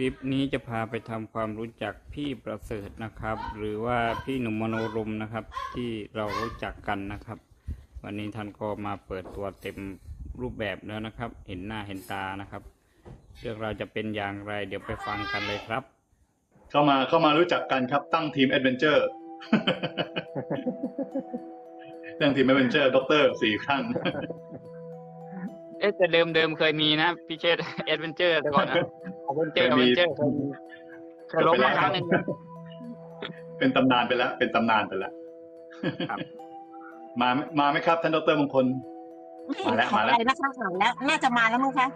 ลิปนี้จะพาไปทำความรู้จักพี่ประเสริฐนะครับ หรือว่าพี่หนุ่มมโนรมนะครับ ที่เรารู้จักกันนะครับ วันนี้ท่านก็มาเปิดตัวเต็มรูปแบบแล้วนะครับ เห็นหน้าเห็นตานะครับ เรื่องเราวจะเป็นอย่างไร เดี๋ยวไปฟังกันเลยครับ เข้ามาเข้ามารู้จักกันครับตั้งทีมแอดเวนเจอร์ตั้งทีมแอดเวนเจอร์ด็อกเตอร์สี่ขั้นเอ๊ะแต่เดิมเดิมเคยมีนะพี่เชษแอดเวนเจอร์แต่ก่อนนะแอดเวนเจอร์แอดเคยมีเวนเจอร์เคยมีเคยล้มมาครั้งหนึ่งเป็นตำนานไปแล้ว เป็นตำนานไปแล้วครับมามาไหมครับท่านดรมงคลมาแล้วมาแล้วอะไรนะคะหลังแล้ว น่าจะมาแล้วมั้งคะ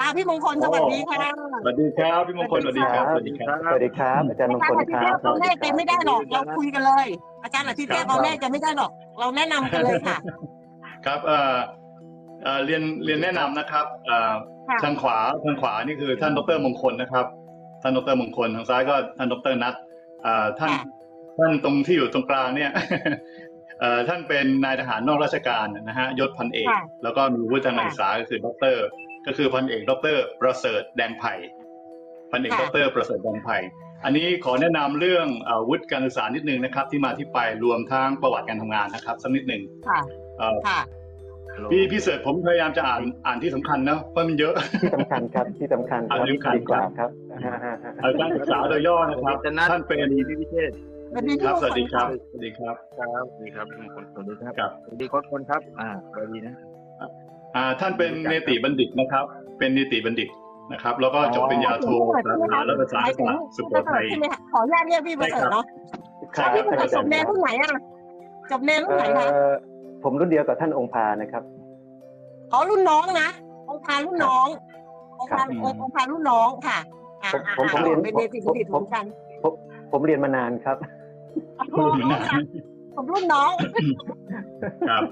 อ่าพี่มงคลสวัสดีค่ะสวัสดีครับพี่มงคลสวัสดีครับสวัสดีครับสวัสดีครับอาจารย์มอางจารคย์ลอาทิคเทรับพเราแรกเป็นไม่ได้หรอกเราคุยกันเลย อาจารย์อาทิเทพเราแรกจะไม่ได้หรอก เราแนะนำกันเลยค่ะ ครับเอ่อ เอ่อเรียนเรียนแนะนำนะครับเอ่อค่ะทางขวาทางขวานี่คือท่านดรมงคลนะครับ ท่านดรมงคลทางซ้ายก็ท่านดรนัทเอ่อท่านค่ะท่านตรงที่อยู่ตรงกลางเนี่ยเอ่อท่านเป็นนายทหารนอกราชการนะฮะยศพันเอกค่ะแล้วก็มีวุฒิทางการศึกษาก็คือด็อกเตอร์ก็คือพันเอกด็อกเตอร์ประเสริฐแดงไผ่พันเอกค่ะด็อกเตอร์ประเสริฐแดงไผ่อันนี้ขอแนะนำเรื่องเอ่อวุฒิการศึกษานิดนึงนะครับ ที่มาที่ไปรวมทั้งประวัติการทำงานนะครับสักนิดหนึ่งค่ะเอ่อค่ะ พี่พี่เสิร์ชผมพยายามจะอ่านอ่านที่สำคัญนะเพราะมันเยอะที่สำคัญครับที่สำคัญครับอ่าที่สำคัญดีกว่าครับเอ่อการศึกษาโดยย่อนะครับจะนัดท่านเป็นพี่พิเชษสวัสดีคพี่รับมงสวัสคดีลครับ สวัสดีครับ ครับ สวัสดีครับพี่มงคลสวัสดีครับครับ สวัสดีคนคนครับ อ่าสวัสดีนะ อ่า ท่านเป็นเนติบัณฑิตนะครับ เป็นนิติบัณฑิตนะครับ แล้วก็จบปริญญาโทสาขารัฐศาสตร์ศาสตร์สุโขทัยใช่ไหมคะขออนุญาตเรียกพี่ประเสริฐเนาะครับพี่ประเสริฐจบแนวรุ่นไหนอะ จบแนวรุ่นไหนคะเอ่อ ผมรุ่นเดียวกับท่านองค์พานะครับอ๋อรุ่นน้องนะ องค์พารุ่นน้อง องค์พาครับองค์พารุ่นน้องค่ะอ่าผมผมอ่าผมเรียนเป็นเดติบัณฑิตเหมือนกันผมผมเรียนมานานครับผมรุ่นน้องครับ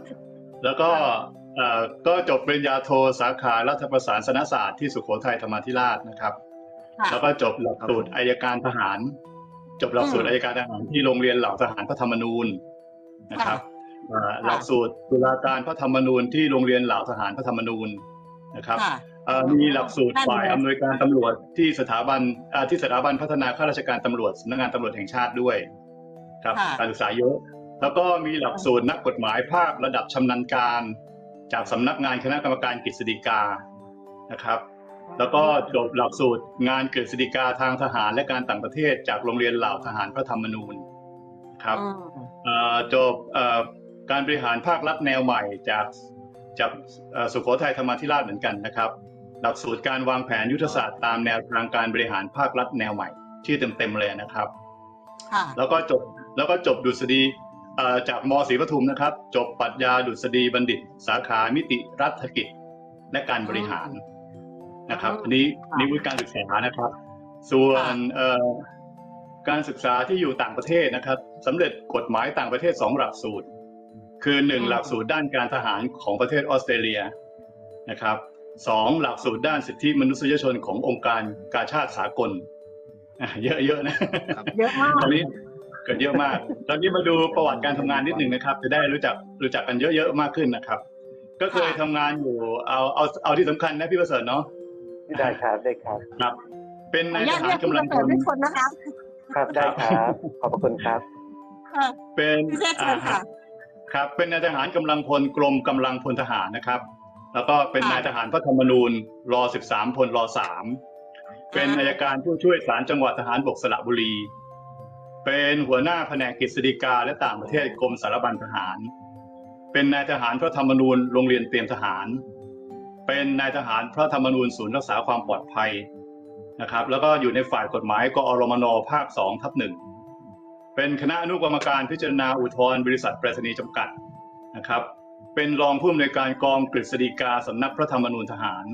แล้วก็เอ่อก็จบปริญญาโทสาขารัฐประศาสนศาสตร์ที่สุโขทัยธรรมาธิราชนะครับค่ะแล้วก็จบหลักสูตรอายการทหาร จบหลักสูตรอืมอายการทหารที่โรงเรียนเหล่าทหารพระธรรมนูญนะครับเอ่อ หลักสูตรตุลาการพระธรรมนูญที่โรงเรียนเหล่าทหารพระธรรมนูญนะครับค่ะเอ่อมีหลักสูตรนั่นฝ่ายเลยอำนวยการตำรวจที่สถาบันเอ่อที่สถาบันพัฒนาข้าราชการตำรวจสำนักงานตำรวจแห่งชาติด้วยครับค่ะการศึกษาเยอะ แล้วก็มีหลักสูตรนักกฎหมายภาคระดับชำนาญการ จากสำนักงานคณะกรรมการกฤษฎีกานะครับแล้วก็จบหลักสูตรงานกฤษฎีกาทางทหารและการต่างประเทศจากโรงเรียนเหล่าทหารพระธรรมนูญครับอืมเอ่อจบเอ่อ การบริหารภาครัฐแนวใหม่จากจากเอ่อสุโขทัยธรรมาธิราชเหมือนกันนะครับ หลักสูตรการวางแผนยุทธศาสตร์ตามแนวทางการบริหารภาครัฐแนวใหม่ ชื่อเต็มๆเลยนะครับค่ะแล้วก็จบแล้วก็จบดุษฎีเอ่อจากมศรีปทุมนะครับ จบปรัชญาดุษฎีบัณฑิต สาขามิติรัฐกิจและการบริหารนะครับอืมอันนี้ค่ะนี่วุฒิการศึกษานะครับ ส่วนเอ่อการศึกษาที่อยู่ต่างประเทศนะครับสำเร็จกฎหมายต่างประเทศสองหลักสูตร คือหนึ่งหลักสูตรด้านการทหารของประเทศออสเตรเลียนะครับสองหลักสูตรด้านสิทธิมนุษยชนขององค์การกาชาติสากลอะเยอะๆนะเยอะมากตอนนี้เกิดเยอะมาก ตอนนี้มาดูประวัติการทำงานนิดหนึ่งนะครับ จะได้รู้จักรู้จักกันเยอะๆมากขึ้นนะครับ ก็เคยทำงานอยู่เอาเอาเอาที่สำคัญนะพี่ประเสริฐเนาะได้ครับได้ครับครับ เป็นขออนายนุทญาตหาเรีรยกพี่กำปลัระงเสพริฐลทุกคนนะคะครับได้ครับขอบพระคุณครับค่ะเป็นพี่เชษเชิญค่ะ ครับ เป็นนายทหารกำลังพลกรมกำลังพลทหารนะครับ แล้วก็เป็นค่ะนายทหารพระธรรมนูญรอ13พลร3เป็นอ่าอายการผู้ช่วยศาลจังหวัดทหารบกสระบุรี เป็นหัวหน้าแผนกกฤษฎีกาและต่างประเทศกรมสารบัญทหาร เป็นนายทหารพระธรรมนูญโรงเรียนเตรียมทหาร เป็นนายทหารพระธรรมนูญศูนย์รักษาความปลอดภัยนะครับ แล้วก็อยู่ในฝ่ายกฎหมายกอรมนภาคสองทับหนึ่ง เป็นคณะอนุกรรมการพิจารณาอุทธรณ์บริษัทไปรษณีย์จำกัดนะครับ เป็นรองผู้อำนวยการกองกฤษฎีกาสำนักพระธรรมนูญทหาร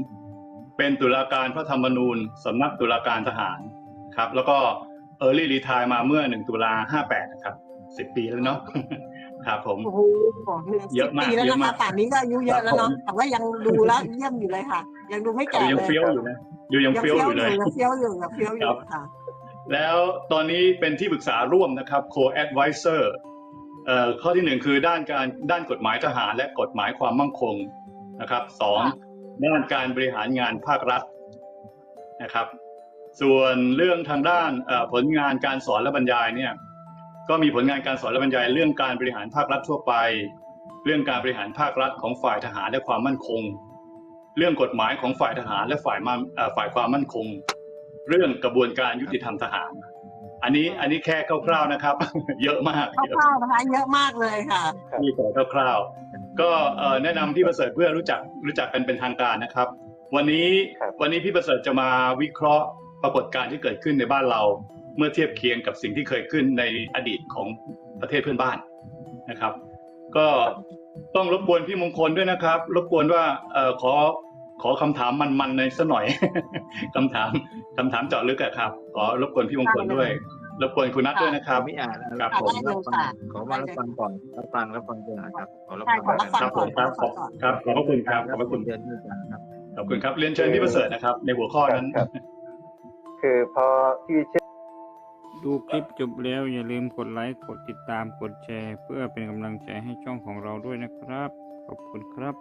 เป็นตุลาการพระธรรมนูญสำนักตุลาการทหารครับ แล้วก็เออร์ลี่รีทายมาเมื่อ 1 ตุลา58นะครับ10 ปีแล้วเนาะครับผมโอ้โหหนึ่งเยสิอะบมากปีแล้วเยอะนะมาคะกป่านนี้ก็อายุเยอะแล้วเนาะแต่ว่ายังดูแล้วเยี่ยมอยู่เลยค่ะ ยังดูไม่แก่อยู่เลยยังเฟี้ยวอยู่นะอยู่ยังยังเฟี้ยวอยู่เลยยังเฟี้ยวอยู่ยังเฟี้ยวอยู่ค่ะ แล้วตอนนี้เป็นที่ปรึกษาร่วมนะครับ co-advisor เอ่อข้อที่หนึ่งคือด้านการด้านกฎหมายทหารและกฎหมายความมั่งคงนะครับสองด้านการบริหารงานภาครัฐนะครับ ส่วนเรื่องทางด้านผลงานการสอนและบรรยายเนี่ยก็มีผลงานการสอนและบรรยาย เรื่องการบริหารภาครัฐทั่วไป เรื่องการบริหารภาครัฐของฝ่ายทหารและความมั่นคง เรื่องกฎหมายของฝ่ายทหารและฝ่ายฝ่ายความมั่นคง เรื่องกระบวนการยุติธรรมทหาร อันนี้อันนี้แค่คร่าวๆนะครับ เยอะมากเยอะคร่าวๆนะคะเยอะมากเลยค่ะนี่แต่คร่าวๆก็เอ่อแนะนำพี่ประเสริฐเพื่อรู้จักรู้จักกันเป็นทางการนะครับ วันนี้ครับวันนี้พี่ประเสริฐจะมาวิเคราะห์ปรากฏการณ์ที่เกิดขึ้นในบ้านเรา เมื่อเทียบเคียงกับสิ่งที่เคยขึ้นในอดีตของประเทศเพื่อนบ้านนะครับ ก็ต้องรบกวนพี่มงคลด้วยนะครับ รบกวนว่าเอ่อขอ ขอคำถามมันๆในอยสักหน่อยคำถามคำถามเจาะลึกอะครับขอรบกวนพี่มงคลด้วยรบกวนคุณนัทด้วยนะคขรัอบไม่อ่านนะครับผมผมรับฟังขอมารับฟังก่อนรับฟังรับฟังก่อนนะครับขอรับใช่ฟังขอรับฟังครับผมครับขอบครับขอบพระคุณครับขอบพระคุณเดือนด้วยกันครับขอบคุณครับเรียนเชิญพี่ประเสริฐนะครับ ในหัวข้อนั้นครับคือพอที่เชดูคลิปจบแล้วอย่าลืมกดไลค์กดติดตามกดแชร์ เพื่อเป็นกำลังใจให้ช่องของเราด้วยนะครับ ขอบคุณครับ